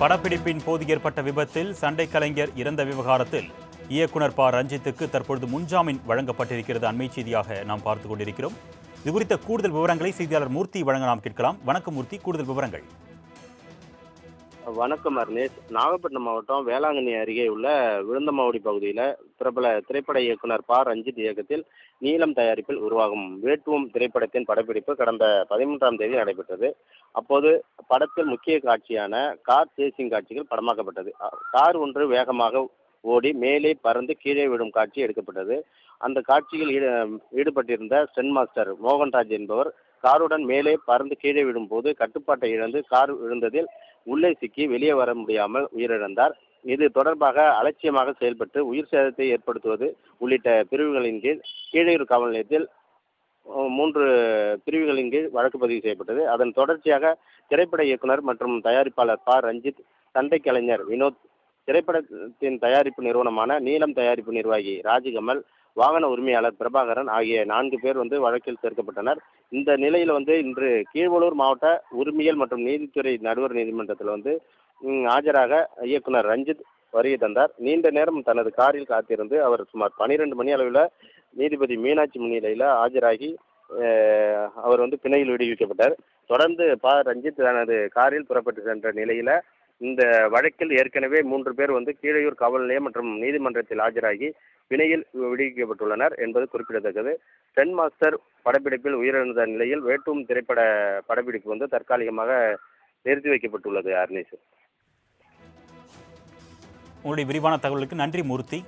படப்பிடிப்பின் போது ஏற்பட்ட விபத்தில் சண்டை கலைஞர் இறந்த விவகாரத்தில் இயக்குனர் ப. ரஞ்சித்துக்கு தற்பொழுது முன்ஜாமீன் வழங்கப்பட்டிருக்கிறது. அண்மை செய்தியாக நாம் பார்த்துக் கொண்டிருக்கிறோம். இது குறித்த கூடுதல் விவரங்களை செய்தியாளர் மூர்த்தி வழங்க நாம் கேட்கலாம். வணக்கம் மூர்த்தி. கூடுதல் விவரங்கள். வணக்கம் அர்னேஷ் நாகப்பட்டினம் மாவட்டம் வேளாங்கண்ணி அருகே உள்ள விழுந்தமாவடி பகுதியில் பிரபல திரைப்பட இயக்குனர் ப. ரஞ்சித் இயக்கத்தில் நீலம் தயாரிப்பில் உருவாகும் வேட்டுவம் திரைப்படத்தின் படப்பிடிப்பு கடந்த பதிமூன்றாம் தேதி நடைபெற்றது. அப்போது படத்தில் முக்கிய காட்சியான கார் சேசிங் காட்சிகள் படமாக்கப்பட்டது. கார் ஒன்று வேகமாக ஓடி மேலே பறந்து கீழே விடும் காட்சி எடுக்கப்பட்டது. அந்த காட்சியில் ஈடு ஈடுபட்டிருந்த ஸ்டென் மாஸ்டர் மோகன்ராஜ் என்பவர் காருடன் மேலே பறந்து கீழே விடும்போது கட்டுப்பாட்டை இழந்து கார் விழுந்ததில் உள்ளே சிக்கி வெளியே வர முடியாமல் உயிரிழந்தார். இது தொடர்பாக அலட்சியமாக செயல்பட்டு உயிர் சேதத்தை ஏற்படுத்துவது உள்ளிட்ட பிரிவுகளின் கீழ் கீழையூர் காவல் நிலையத்தில் மூன்று பிரிவுகளின் கீழ் வழக்கு பதிவு செய்யப்பட்டது. அதன் தொடர்ச்சியாக திரைப்பட இயக்குனர் மற்றும் தயாரிப்பாளர் ப. ரஞ்சித் சண்டை கலைஞர் வினோத் திரைப்படத்தின் தயாரிப்பு நிறுவனமான நீலம் தயாரிப்பு நிர்வாகி ராஜகமல் வாகன உரிமையாளர் பிரபாகரன் ஆகிய நான்கு பேர் வந்து வழக்கில் சேர்க்கப்பட்டனர். இந்த நிலையில் வந்து இன்று கீழ்வலூர் மாவட்ட உரிமையல் மற்றும் நீதித்துறை நடுவர் நீதிமன்றத்தில் வந்து ஆஜராக இயக்குனர் ரஞ்சித் வருகை தந்தார். நீண்ட நேரம் தனது காரில் காத்திருந்து அவர் சுமார் பனிரெண்டு மணி அளவில் நீதிபதி மீனாட்சி முன்னிலையில் ஆஜராகி அவர் வந்து பிணையில் விடுவிக்கப்பட்டார். தொடர்ந்து ப ரஞ்சித் தனது காரில் புறப்பட்டு சென்ற நிலையில் இந்த வழக்கில் ஏற்கனவே மூன்று பேர் வந்து கீழையூர் காவல் நிலையம் மற்றும் நீதிமன்றத்தில் ஆஜராகி பிணையில் விடுவிக்கப்பட்டுள்ளனர் என்பது குறிப்பிடத்தக்கது. டென் மாஸ்டர் படப்பிடிப்பில் உயிரிழந்த நிலையில் வேட்டும் திரைப்பட படப்பிடிப்பு வந்து தற்காலிகமாக நிறுத்தி வைக்கப்பட்டுள்ளது அர்னேஷ் உங்களுடைய விரிவான தகவலுக்கு நன்றி மூர்த்தி.